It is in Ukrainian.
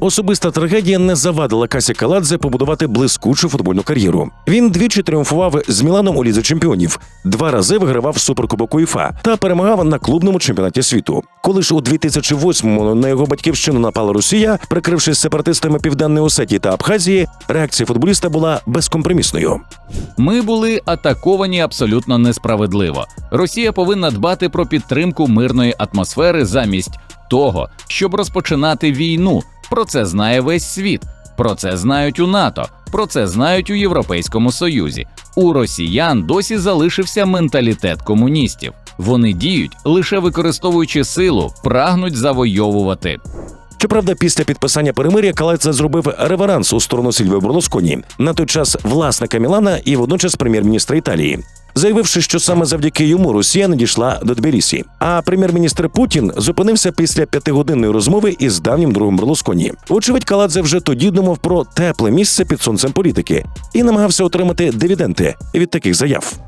Особиста трагедія не завадила Касі Каладзе побудувати блискучу футбольну кар'єру. Він двічі тріумфував з Міланом у лізі чемпіонів, два рази вигравав суперкубок УЄФА та перемагав на клубному чемпіонаті світу. Коли ж у 2008-му на його батьківщину напала Росія, прикрившись сепаратистами Південної Осетії та Абхазії, реакція футболіста була безкомпромісною. Ми були атаковані абсолютно несправедливо. Росія повинна дбати про підтримку мирної атмосфери замість того, щоб розпочинати війну. Про це знає весь світ. Про це знають у НАТО. Про це знають у Європейському Союзі. У росіян досі залишився менталітет комуністів. Вони діють лише використовуючи силу, прагнуть завойовувати. Щоправда, після підписання перемир'я Каладзе зробив реверанс у сторону Сільвіо Берлусконі, на той час власника Мілана і водночас прем'єр-міністра Італії. Заявивши, що саме завдяки йому Росія не дійшла до Тбілісі. А прем'єр-міністр Путін зупинився після п'ятигодинної розмови із давнім другом Берлусконі. Вочевидь, Каладзе вже тоді думав про тепле місце під сонцем політики і намагався отримати дивіденти від таких заяв.